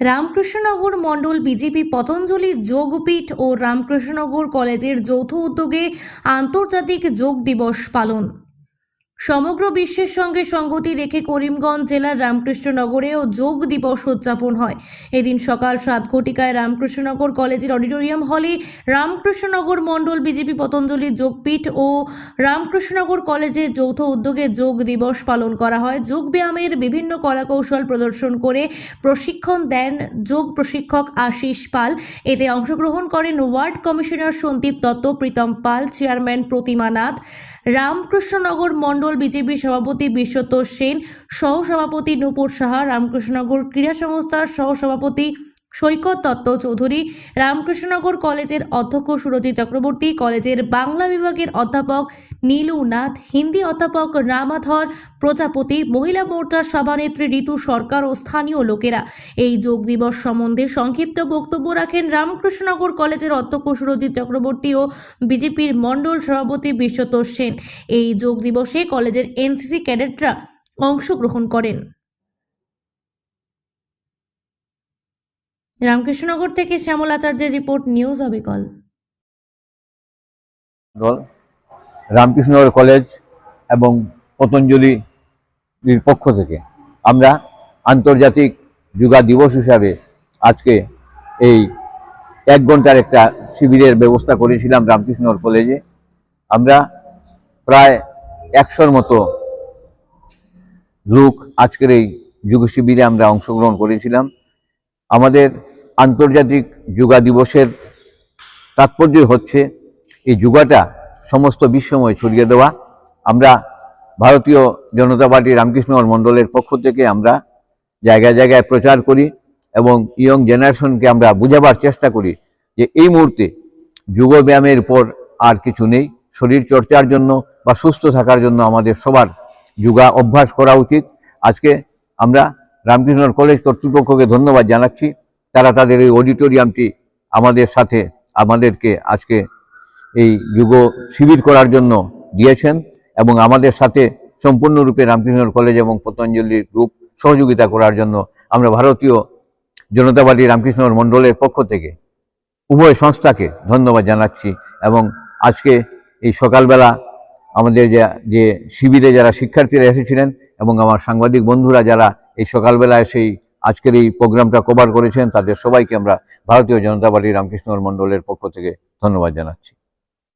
রামকৃষ্ণনগর মণ্ডল বিজেপি পতঞ্জলি যোগপীঠ ও রামকৃষ্ণনগর কলেজের যৌথ উদ্যোগে আন্তর্জাতিক যোগ দিবস পালন। সমগ্র বিশ্বের সঙ্গে সঙ্গতি রেখে করিমগঞ্জ জেলার রামকৃষ্ণনগরেও যোগ দিবস উদযাপন হয়। এদিন সকাল সাত ঘটিকায় রামকৃষ্ণনগর কলেজের অডিটোরিয়াম হলে রামকৃষ্ণনগর মণ্ডল বিজেপি পতঞ্জলি যোগপীঠ ও রামকৃষ্ণনগর কলেজের যৌথ উদ্যোগে যোগ দিবস পালন করা হয়। যোগ ব্যায়ামের বিভিন্ন কলাকৌশল প্রদর্শন করে প্রশিক্ষণ দেন যোগ প্রশিক্ষক আশিস পাল। এতে অংশগ্রহণ করেন ward commissioner Sandip Dutta, Pritam Pal, chairman Pratima Nath. Ramkrishnanagar মণ্ডল বিজেপি সভাপতি বিশ্বতোষ সেন সহসভাপতি নূপুর সাহা রামকৃষ্ণনগর ক্রীড়া সংস্থার সহসভাপতি সৈকত দত্ত চৌধুরী, রামকৃষ্ণনগর কলেজের অধ্যক্ষ সুরজিৎ চক্রবর্তী, কলেজের বাংলা বিভাগের অধ্যাপক নীলু নাথ, হিন্দি অধ্যাপক রামাধর, প্রজাপতি, মহিলা মোর্চার সভানেত্রী ঋতু সরকার ও স্থানীয় লোকেরা। এই যোগ দিবস সম্বন্ধে সংক্ষিপ্ত বক্তব্য রাখেন রামকৃষ্ণনগর কলেজের অধ্যক্ষ সুরজিৎ চক্রবর্তী ও বিজেপির মণ্ডল সভাপতি বিশ্বতোষ সেন। এই যোগ দিবসে কলেজের এনসিসি ক্যাডেটরা অংশগ্রহণ করেন। রামকৃষ্ণনগর থেকে শ্যামল আচার্যের রিপোর্ট নিউজ অবিকল। দল রামকৃষ্ণনগর কলেজ এবং পতঞ্জলির পক্ষ থেকে আমরা আন্তর্জাতিক যোগা দিবস হিসাবে আজকে এই এক ঘণ্টার একটা শিবিরের ব্যবস্থা করেছিলাম রামকৃষ্ণনগর কলেজে। আমরা প্রায় একশোর মতো লোক আজকের এই যুগ শিবিরে আমরা অংশগ্রহণ করেছিলাম। আমাদের আন্তর্জাতিক যোগা দিবসের তাৎপর্য হচ্ছে এই যুগাটা সমস্ত বিশ্বময় ছড়িয়ে দেওয়া। আমরা ভারতীয় জনতা পার্টি রামকৃষ্ণগর মণ্ডলের পক্ষ থেকে আমরা জায়গায় জায়গায় প্রচার করি এবং ইয়ং জেনারেশনকে আমরা বুঝাবার চেষ্টা করি যে এই মুহূর্তে যোগ ব্যায়ামের পর আর কিছু নেই। শরীর চর্চার জন্য বা সুস্থ থাকার জন্য আমাদের সবার যোগা অভ্যাস করা উচিত। আজকে আমরা রামকৃষ্ণগর কলেজ কর্তৃপক্ষকে ধন্যবাদ জানাচ্ছি। তারা তাদের এই অডিটোরিয়ামটি আমাদের সাথে আমাদেরকে আজকে এই যুগ শিবির করার জন্য দিয়েছেন এবং আমাদের সাথে সম্পূর্ণরূপে রামকৃষ্ণ কলেজ এবং পতঞ্জলির গ্রুপ সহযোগিতা করার জন্য আমরা ভারতীয় জনতা পার্টি রামকৃষ্ণ মণ্ডলের পক্ষ থেকে উভয় সংস্থাকে ধন্যবাদ জানাচ্ছি এবং আজকে এই সকালবেলা আমাদের যে শিবিরে যারা শিক্ষার্থীরা এসেছিলেন এবং আমার সাংবাদিক বন্ধুরা যারা এই সকালবেলায় সেই আজকের এই প্রোগ্রামটা কভার করেছেন, তাদের সবাইকে আমরা ভারতীয় জনতা পার্টি রামকৃষ্ণ মণ্ডলের পক্ষ থেকে ধন্যবাদ জানাচ্ছি।